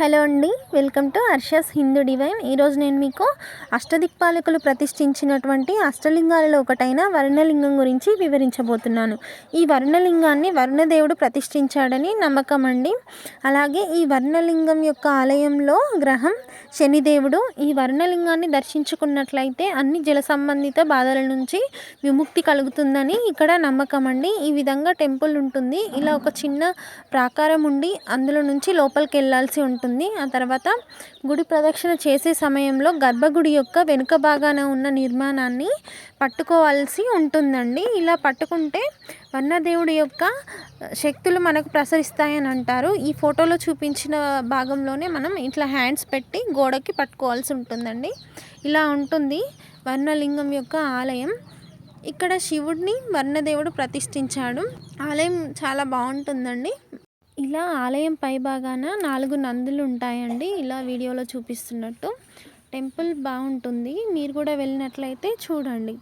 Hello అండి welcome to Harsha's Hindu divine. ఈరోజు నేను మీకు అష్టదిక్పాలకులు ప్రతిష్ఠించినటువంటి అష్టలింగాలలో ఒకటైన వర్ణలింగం గురించి వివరించబోతున్నాను. ఈ వర్ణలింగాన్ని వర్ణదేవుడు ప్రతిష్ఠించాడని నమ్మకం అండి. అలాగే ఈ వర్ణలింగం యొక్క ఆలయంలో గ్రహం శనిదేవుడు. ఈ వర్ణలింగాన్ని దర్శించుకున్నట్లయితే అన్ని జల సంబంధిత బాధల నుంచి విముక్తి కలుగుతుందని ఇక్కడ నమ్మకం అండి. ఈ విధంగా టెంపుల్ ఉంటుంది. ఇలా ఒక చిన్న ప్రాకారం ఉండి అందులో నుంచి లోపలికి వెళ్ళాల్సి ఉంటుంది. ఉంటుంది ఆ తర్వాత గుడి ప్రదక్షిణ చేసే సమయంలో గర్భగుడి యొక్క వెనుక భాగాన ఉన్న నిర్మాణాన్ని పట్టుకోవాల్సి ఉంటుందండి. ఇలా పట్టుకుంటే వర్ణదేవుడి యొక్క శక్తులు మనకు ప్రసరిస్తాయని అంటారు. ఈ ఫోటోలో చూపించిన భాగంలోనే మనం ఇట్లా హ్యాండ్స్ పెట్టి గోడకి పట్టుకోవాల్సి ఉంటుందండి. ఇలా ఉంటుంది వర్ణలింగం యొక్క ఆలయం. ఇక్కడ శివుడిని వర్ణదేవుడు ప్రతిష్ఠించాడు. ఆలయం చాలా బాగుంటుందండి. ఇలా ఆలయం పైభాగాన నాలుగు నందులు ఉంటాయండి. ఇలా వీడియోలో చూపిస్తున్నట్టు. టెంపుల్ బాగుంటుంది. మీరు కూడా వెళ్ళినట్లయితే చూడండి.